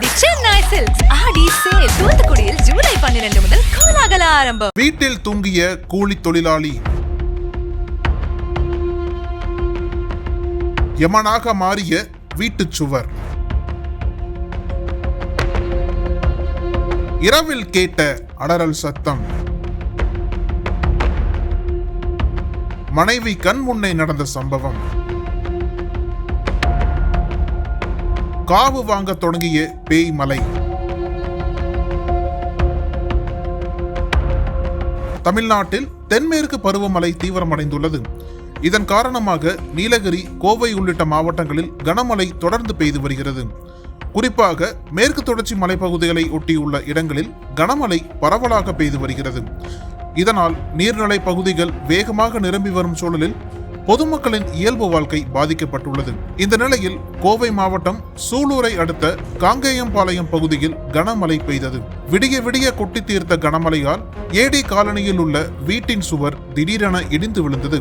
The Chennai silks Aadi sale. தூத்துக்குடியில் ஜூலை பன்னிரண்டு முதல் கோலாகல ஆரம்பம். வீட்டில் தூங்கிய கூலி தொழிலாளி. யமனாக மாறிய வீட்டுச் சுவர். இரவில் கேட்ட அடரல் சத்தம். மனைவி கண் முன்னே நடந்த சம்பவம். காவு வாங்க தொடங்கிய பேய் மலை தமிழ்நாட்டில் தென்மேற்கு பருவமழை தீவிரமடைந்துள்ளது. இதன் காரணமாக நீலகிரி கோவை உள்ளிட்ட மாவட்டங்களில் கனமழை தொடர்ந்து பெய்து வருகிறது. குறிப்பாக மேற்கு தொடர்ச்சி மலைப்பகுதிகளை ஒட்டியுள்ள இடங்களில் கனமழை பரவலாக பெய்து வருகிறது. இதனால் நீர்நிலை பகுதிகள் வேகமாக நிரம்பி வரும் சூழலில் பொதுமக்களின் இயல்பு வாழ்க்கை பாதிக்கப்பட்டுள்ளது. இந்த நிலையில் கோவை மாவட்டம் சூலூரை அடுத்த காங்கேயம்பாளையம் பகுதியில் கனமழை பெய்தது. விடிய விடிய கொட்டி தீர்த்த கனமழையால் ஏடி காலனியில் உள்ள வீட்டின் சுவர் திடீரென இடிந்து விழுந்தது.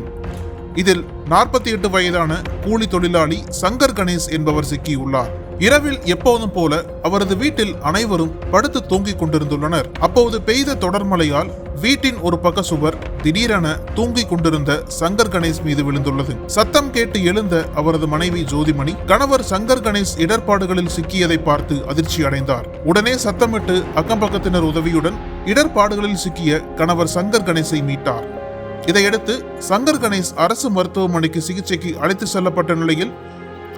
இதில் நாற்பத்தி எட்டு வயதான கூலி தொழிலாளி சங்கர் கணேஷ் என்பவர் சிக்கியுள்ளார். இரவில் எப்போதும் போல அவரது வீட்டில் அனைவரும் படுத்து தூங்கிக் கொண்டிருந்துள்ளனர். அப்போது பெய்த தொடர்மழையால் வீட்டின் ஒரு பக்க சுவர் திடீரென தூங்கிக் கொண்டிருந்த சங்கர் கணேஷ் மீது விழுந்துள்ளது. சத்தம் கேட்டு எழுந்த அவரது மனைவி ஜோதிமணி கணவர் சங்கர் கணேஷ் இடர்பாடுகளில் சிக்கியதை பார்த்து அதிர்ச்சி அடைந்தார். உடனே சத்தமிட்டு அக்கம்பக்கத்தினர் உதவியுடன் இடர்பாடுகளில் சிக்கிய கணவர் சங்கர் கணேஷை மீட்டார். இதையடுத்து சங்கர் கணேஷ் அரசு மருத்துவமனைக்கு சிகிச்சைக்கு அழைத்து செல்லப்பட்ட நிலையில்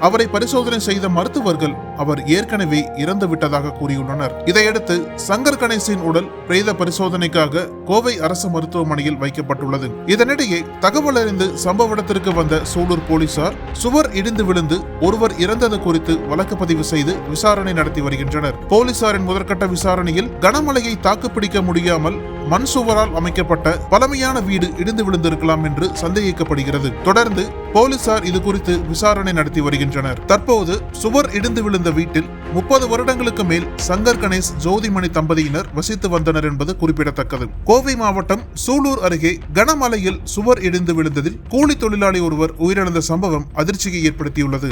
அவரை பரிசோதனை செய்த மருத்துவர்கள் அவர் ஏற்கனவே இறந்து விட்டதாக கூறியுள்ளனர். இதையடுத்து சங்கர் கணேசின் உடல் பிரேத பரிசோதனைக்காக கோவை அரசு மருத்துவமனையில் வைக்கப்பட்டுள்ளது. இதனிடையே தகவல் அறிந்து சம்பவ இடத்திற்கு வந்த சூலூர் போலீசார் சுவர் இடிந்து விழுந்து ஒருவர் இறந்தது குறித்து வழக்கு பதிவு செய்து விசாரணை நடத்தி வருகின்றனர். போலீசாரின் முதற்கட்ட விசாரணையில் கனமழையை தாக்குப்பிடிக்க முடியாமல் மண் சுவரால் அமைக்கப்பட்ட பழமையான வீடு இடிந்து விழுந்திருக்கலாம் என்று சந்தேகிக்கப்படுகிறது. தொடர்ந்து போலீசார் இது குறித்து விசாரணை நடத்தி வருகின்றனர். தற்போது சுவர் இடிந்து விழுந்த வீட்டில் முப்பது வருடங்களுக்கு மேல் சங்கர் கணேஷ் ஜோதிமணி தம்பதியினர் வசித்து வந்தனர் என்பது குறிப்பிடத்தக்கது. கோவை மாவட்டம் சூலூர் அருகே கனமலையில் சுவர் இடிந்து விழுந்ததில் கூலி தொழிலாளி ஒருவர் உயிரிழந்த சம்பவம் அதிர்ச்சியை ஏற்படுத்தியுள்ளது.